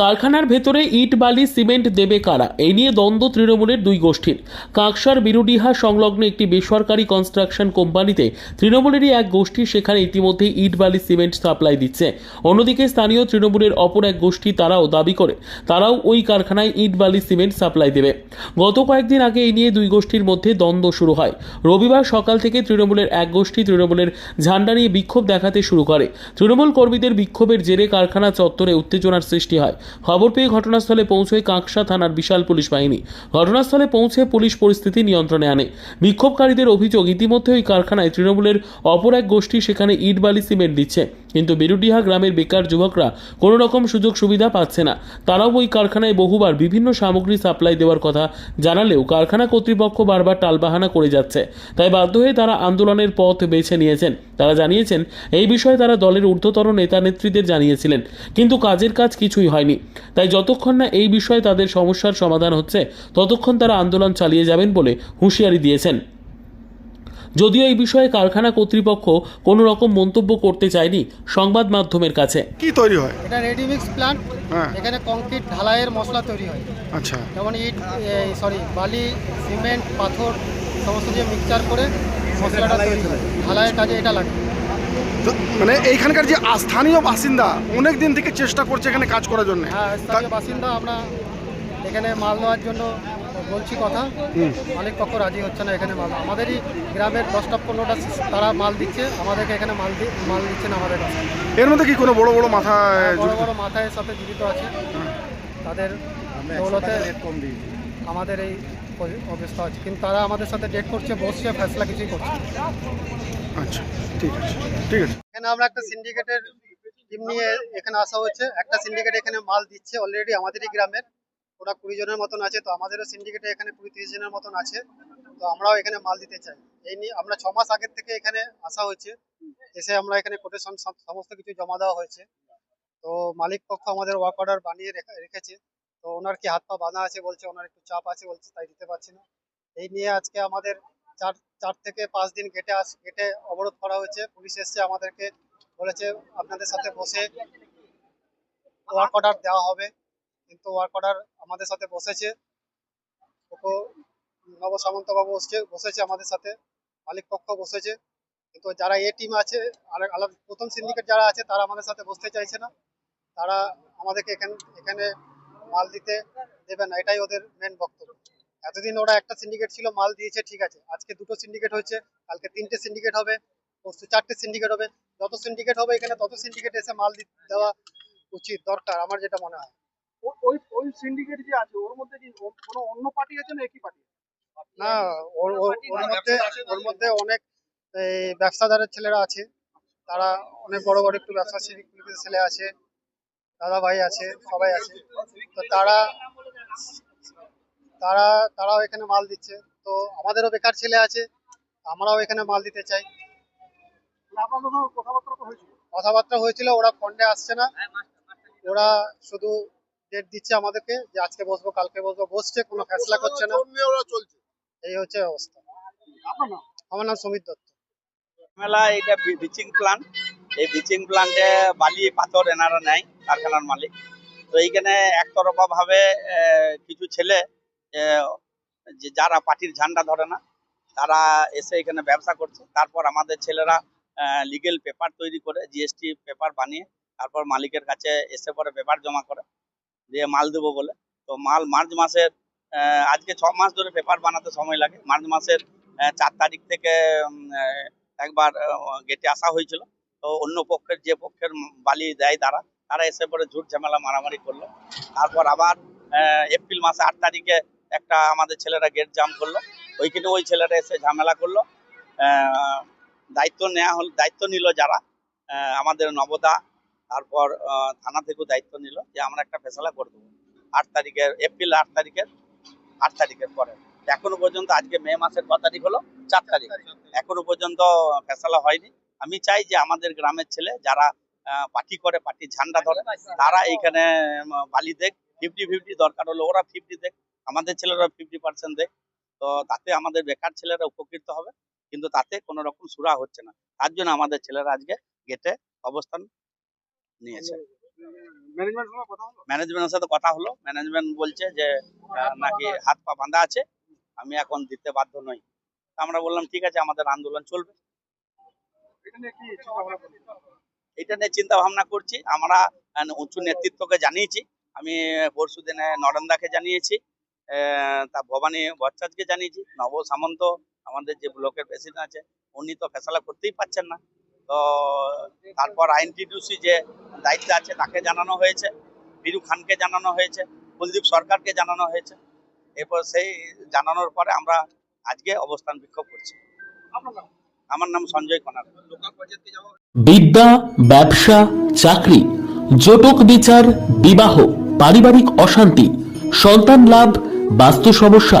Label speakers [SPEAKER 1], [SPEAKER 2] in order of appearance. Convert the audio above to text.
[SPEAKER 1] কারখানার ভেতরে ইট, বালি, সিমেন্ট দেবে কারা? এই নিয়ে দ্বন্দ্ব তৃণমূলের দুই গোষ্ঠীর। কাকসার বিরুডিহা সংলগ্ন একটি বেসরকারি কনস্ট্রাকশন কোম্পানিতে তৃণমূলেরই এক গোষ্ঠী সেখানে ইতিমধ্যে ইট, বালি, সিমেন্ট সাপ্লাই দিচ্ছে। অন্যদিকে স্থানীয় তৃণমূলের অপর এক গোষ্ঠী তারাও দাবি করে, তারাও ওই কারখানায় ইট, বালি, সিমেন্ট সাপ্লাই দেবে। গত কয়েকদিন আগে এই নিয়ে দুই গোষ্ঠীর মধ্যে দ্বন্দ্ব শুরু হয়। রবিবার সকাল থেকে তৃণমূলের এক গোষ্ঠী তৃণমূলের ঝান্ডা নিয়ে বিক্ষোভ দেখাতে শুরু করে। তৃণমূল কর্মীদের বিক্ষোভের জেরে কারখানা চত্বরে উত্তেজনার সৃষ্টি হয়। খবর পেয়ে ঘটনাস্থলে পৌঁছয় কাঁকসা থানার বিশাল পুলিশ বাহিনী। ঘটনাস্থলে পৌঁছে পুলিশ পরিস্থিতি নিয়ন্ত্রণে আনে। বিক্ষোভকারীদের অভিযোগ ইতিমধ্যে ওই কারখানায় তৃণমূলের অপর এক গোষ্ঠী সেখানে ইট বালি সিমেন্ট দিচ্ছে। কিন্তু বিরুডিহা গ্রামের বেকার যুবকরা কোনো রকম সুযোগ সুবিধা পাচ্ছে না। তারাও ওই কারখানায় বহুবার বিভিন্ন সামগ্রী সাপ্লাই দেওয়ার কথা জানালেও কারখানা কর্তৃপক্ষ বারবার টালবাহানা করে যাচ্ছে। তাই বাধ্য হয়ে তারা আন্দোলনের পথ বেছে নিয়েছেন। তারা জানিয়েছেন, এই বিষয়ে তারা দলের ঊর্ধ্বতর নেতা নেত্রীদের জানিয়েছিলেন, কিন্তু কাজের কাজ কিছুই হয়নি। তাই যতক্ষণ না এই বিষয়ে তাদের সমস্যার সমাধান হচ্ছে, ততক্ষণ তারা আন্দোলন চালিয়ে যাবেন বলে হুঁশিয়ারি দিয়েছেন। যদিও এই বিষয়ে কারখানা কর্তৃপক্ষ কোনো রকম মন্তব্য করতে চায়নি সংবাদ মাধ্যমের কাছে।
[SPEAKER 2] কি তৈরি হয়?
[SPEAKER 3] এটা রেডিমিক্স প্ল্যান্ট
[SPEAKER 2] হ্যাঁ।
[SPEAKER 3] এখানে কংক্রিট ঢালাইয়ের মশলা তৈরি হয়।
[SPEAKER 2] আচ্ছা।
[SPEAKER 3] যেমন ইট সরি বালি সিমেন্ট পাথর সমস্ত দিয়ে মিক্সচার করে মশলাটা তৈরি হয়। ঢালাইয়ের কাজে এটা লাগে।
[SPEAKER 2] মানে এইখানকার যে স্থানীয় বাসিন্দা অনেক দিন থেকে চেষ্টা করছে এখানে কাজ করার জন্য।
[SPEAKER 3] হ্যাঁ স্থানীয় বাসিন্দা আমরা এখানে মাল নেওয়ার জন্য বলছি কথা। মালিক পক্ষ রাজি হচ্ছে না এখানে মাল। আমাদেরই গ্রামের দশটা পনেরোটা তারা মাল দিচ্ছে আমাদেরকে এখানে মাল দি মাল দিচ্ছে না আমাদের কাছে।
[SPEAKER 2] এর মধ্যে কি কোনো বড় বড় মাথা
[SPEAKER 3] বড় বড় মাথায় সাথে জীবিত আছে। তাদের দৌলতে আমাদের এই অবস্থা আছে। কিন্তু তারা আমাদের সাথে ডেট করছে বসছে ফেসলা কিছুই করছে
[SPEAKER 2] আচ্ছা ঠিক আছে ঠিক আছে।
[SPEAKER 3] এখানে আমরা একটা সিন্ডিকেটের টিম নিয়ে এখানে আসা হয়েছে। একটা সিন্ডিকেট এখানে মাল দিচ্ছে অলরেডি আমাদেরই গ্রামের। ওরা কুড়ি জনের মতন আছে, তো আমাদেরও সিন্ডিকেটে এখানে কুড়ি তিরিশ জনের মতন আছে, তো আমরাও এখানে মাল দিতে চাই। এই নিয়ে আমরা ছ মাস আগের থেকে এখানে আসা হয়েছে, এসে আমরা এখানে কোটেশন সমস্ত কিছু জমা দেওয়া হয়েছে। তো মালিক পক্ষ আমাদের ওয়ার্ক অর্ডার বানিয়ে রেখে- রেখেছে, তো ওনার কি হাত পা বাঁধা আছে বলছে, ওনার একটু চাপ আছে বলছে, তাই দিতে পারছি না। এই নিয়ে আজকে আমাদের চার চার থেকে পাঁচ দিন গেটে আস গেটে অবরোধ করা হয়েছে, পুলিশ এসছে আমাদেরকে বলেছে, আপনাদের সাথে বসে ওয়ার্ক অর্ডার দেওয়া হবে। কিন্তু ওয়ার্ক অর্ডার আমাদের সাথে বসেছে। ওকে নব সামন্ত বাবু বসছে, বসেছে আমাদের সাথে। মালিক পক্ষ বসেছে। কিন্তু যারা এ টিম আছে আলাদা, প্রথম সিন্ডিকেট যারা আছে, তারা আমাদের সাথে বসতে চাইছে না। তারা আমাদেরকে এখানে এখানে মাল দিতে দেবে না। এটাই ওদের মেন বক্তব্য। এতদিন ওরা একটা সিন্ডিকেট ছিল, মাল দিয়েছে, ঠিক আছে। আজকে দুটো সিন্ডিকেট হয়েছে, কালকে তিনটে সিন্ডিকেট হবে, পরশু চারটে সিন্ডিকেট হবে। যত সিন্ডিকেট হবে এখানে, তত সিন্ডিকেট এসে মাল দেওয়া উচিত, দরকার, আমার যেটা মনে হয়।
[SPEAKER 2] ওই ওই সিন্ডিকেট যে আছে ওর মধ্যে কি কোনো অন্য পার্টি আছে না একই পার্টি
[SPEAKER 3] না ওর ওর- মধ্যে ওর মধ্যে অনেক ব্যবসাদারের ছেলেরা আছে। তারা অনেক বড় বড় একটু ব্যবসা ছেলে আছে দাদা ভাই আছে সবাই আছে। তো তারা তারা তারাও এখানে মাল দিচ্ছে। তো আমাদেরও বেকার ছেলে আছে আমরাও এখানে মাল দিতে চাই।
[SPEAKER 2] কথাবার্তা হয়েছিল?
[SPEAKER 3] কথাবার্তা হয়েছিল ওরা ফন্ডে আসছে না। ওরা শুধু ডেট দিচ্ছে আমাদেরকে যে আজকে বসবো কালকে বসবো বসছে কোনো ফেসলা করছে না। এই হচ্ছে অবস্থা। আমার নাম সুমিত দত্ত।
[SPEAKER 4] মেলা এটা বিচিং প্লান্ট এই বিচিং প্লান্টে বালি পাথর এনারা নেয় কারখানার মালিক। তো এইখানে একতরফা ভাবে কিছু ছেলে আহ, যে যারা পার্টির ঝান্ডা ধরে না তারা এসে এখানে ব্যবসা করছে। তারপর আমাদের ছেলেরা লিগেল পেপার তৈরি করে জিএসটি পেপার বানিয়ে তারপর মালিকের কাছে এসে পরে পেপার জমা করে। দিয়ে মাল দেবো বলে। তো মাল মার্চ মাসের আজকে ছ মাস ধরে পেপার বানাতে সময় লাগে। মার্চ মাসের চার তারিখ থেকে একবার গেটে আসা হয়েছিল। তো অন্য পক্ষের, যে পক্ষের বালি দেয় তারা তারা এসে পরে ঝুট ঝামেলা মারামারি করল। তারপর আবার এপ্রিল মাসে আট তারিখে একটা আমাদের ছেলেরা গেট জাম করল। ওইখানে ওই ছেলেরা এসে ঝামেলা করল। দায়িত্ব নেওয়া হল, দায়িত্ব নিল যারা আমাদের নবদা তারপর থানা থেকেও দায়িত্ব নিল যে আমরা একটা ফেসলা করে দেবো। আট তারিখের, এপ্রিল আট তারিখের আট তারিখের পরে। এখনও পর্যন্ত আজকে মে মাসের ক তারিখ হলো? চার তারিখ। এখনও পর্যন্ত ফেসলা হয়নি। আমি চাই যে আমাদের গ্রামের ছেলে যারা পার্টি করে, পার্টি ঝান্ডা ধরে, তারা এইখানে বালি দেখ ফিফটি ফিফটি দরকার হলো ওরা ফিফটি দেখ, আমাদের ছেলেরা ফিফটি পার্সেন্ট দেখ। তো তাতে আমাদের বেকার ছেলেরা উপকৃত হবে, কিন্তু তাতে কোনো রকম সুরা হচ্ছে না। তার জন্য আমাদের ছেলেরা আজকে গেটে অবস্থান নিয়েছে। ম্যানেজমেন্টের সাথে কথা হলো। ম্যানেজমেন্ট বলছে যে নাকি হাত পা বাঁধা আছে আমি এখন দিতে বাধ্য নই। আমরা বললাম ঠিক আছে আমাদের আন্দোলন চলবে।
[SPEAKER 2] এটা নিয়ে চিন্তা ভাবনা
[SPEAKER 4] করছি। আমরা উঁচু নেতৃত্বকে জানিয়েছি। আমি পরশু দিনে নরেন্দাকে জানিয়েছি তা ভবানী ভট্টাচার্যকে জানিয়েছি নব সামন্ত আমাদের যে ব্লকের প্রেসিডেন্ট আছে উনি তো ফেসলা করতেই পারছেন না। তারপর আইনটিডিউসি যে দায়িত্ব আছে তাকে জানানো হয়েছে বীরু খানকে জানানো হয়েছে, কুলদীপ সরকারকে জানানো হয়েছে। এরপর সেই জানানোর পরে আমরা আজকে অবস্থান বিক্ষোভ করছি। আমার নাম সঞ্জয় কনার।
[SPEAKER 1] বিদ্যা, ব্যবসা, চাকরি, জটক বিচার, বিবাহ, পারিবারিক অশান্তি, সন্তান লাভ, বাস্তু সমস্যা